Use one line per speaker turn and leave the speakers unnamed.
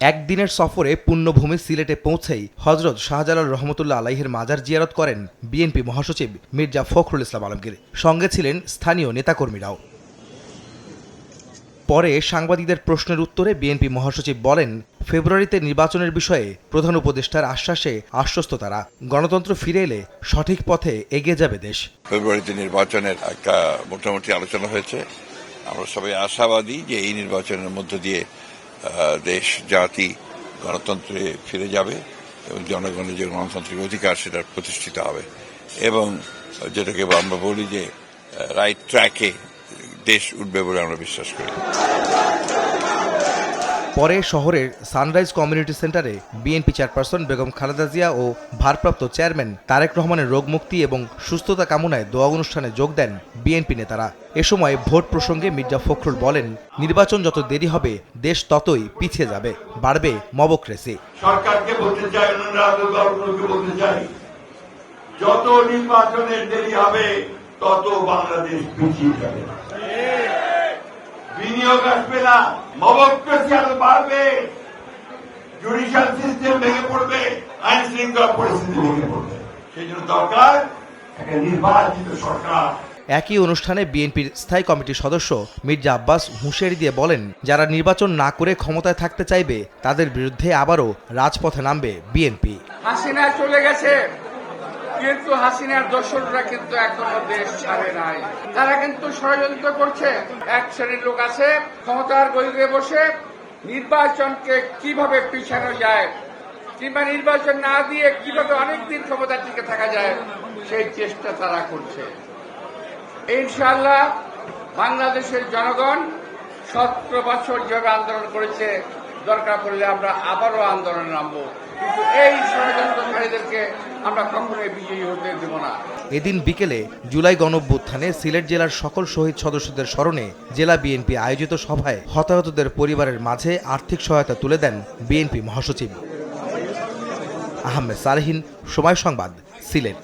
একদিনের সফরে পুণ্যভূমি সিলেটে পৌঁছেই হজরত শাহজালাল রহমতুল্লাহ আলাইহের মাজার জিয়ারত করেন বিএনপি মহাসচিব মির্জা ফখরুল ইসলাম আলমগীর। সঙ্গে ছিলেন স্থানীয় নেতাকর্মীরাও। পরে সাংবাদিকদের প্রশ্নের উত্তরে বিএনপি মহাসচিব বলেন, ফেব্রুয়ারিতে নির্বাচনের বিষয়ে প্রধান উপদেষ্টার আশ্বাসে আশ্বস্ত তারা। গণতন্ত্র ফিরে এলে সঠিক পথে এগিয়ে যাবে দেশ।
ফেব্রুয়ারিতে নির্বাচনের একটা মোটামুটি আলোচনা হয়েছে। আমরা সবাই আশাবাদী যে এই নির্বাচনের মধ্য দিয়ে দেশ, জাতি, গণতন্ত্রে ফিরে যাবে এবং জনগণের যে গণতান্ত্রিক অধিকার সেটা প্রতিষ্ঠিত হবে। এবং যেটাকে আমরা বলি যে রাইট ট্র্যাকে দেশ উঠবে বলে আমরা বিশ্বাস করি।
পরে শহরের সানরাইজ কমিউনিটি সেন্টারে বিএনপি চেয়ারপারসন বেগম খালেদা জিয়া ও ভারপ্রাপ্ত চেয়ারম্যান তারেক রহমানের রোগমুক্তি এবং সুস্থতা কামনায় দোয়া অনুষ্ঠানে যোগ দেন বিএনপি নেতারা। এ সময় ভোট প্রসঙ্গে মির্জা ফখরুল বলেন, নির্বাচন যত দেরি হবে, দেশ ততই পিছিয়ে যাবে, বাড়বে মবক্রেসি
সরকারকে বলতে চাই বলতে চাই, যত নির্বাচনের দেরি হবে, তত বাংলাদেশ পিছিয়ে যাবে। বিনিয়োগ আসবে না মবক্রেসি আরও বাড়বে। জুডিশিয়াল সিস্টেম ভেঙে পড়বে আইন শৃঙ্খলা পরিস্থিতি ভেঙে পড়বে। সেই জন্য দরকার একটা নির্বাচিত সরকার।
একই অনুষ্ঠানে বিএনপির স্থায়ী কমিটির সদস্য মির্জা আব্বাস হুঁশিয়ারি দিয়ে বলেন যারা নির্বাচন না করে ক্ষমতায় থাকতে চাইবে তাদের বিরুদ্ধে আবারও রাজপথে নামবে বিএনপি।
হাসিনা চলে গেছে। কিন্তু হাসিনার দোসররা কিন্তু এখনও দেশ ছাড়ে নাই, তারা কিন্তু ষড়যন্ত্র করছে। এক শ্রেণির লোক আছে, ক্ষমতার গদিতে বসে নির্বাচনকে কীভাবে পিছানো যায়, কিংবা নির্বাচন না দিয়ে কীভাবে অনেকদিন ক্ষমতার টিকে থাকা যায়, সেই চেষ্টা তারা করছে। ইনশাল্লাহ বাংলাদেশের জনগণ সতেরো বছর যেভাবে আন্দোলন করেছে দরকার পড়লে আমরা আবারও আন্দোলনে নামবো। কিন্তু এই ষড়যন্ত্রকারীদেরকে আমরা কখনোই বিজয়ী হতে দেব না।
এদিন বিকেলে জুলাই গণঅভ্যুত্থানে সিলেট জেলার সকল শহীদ সদস্যদের স্মরণে জেলা বিএনপি আয়োজিত সভায় হতাহতদের পরিবারের মাঝে আর্থিক সহায়তা তুলে দেন বিএনপি মহাসচিব। আহমেদ সালেহিন, সময় সংবাদ, সিলেট।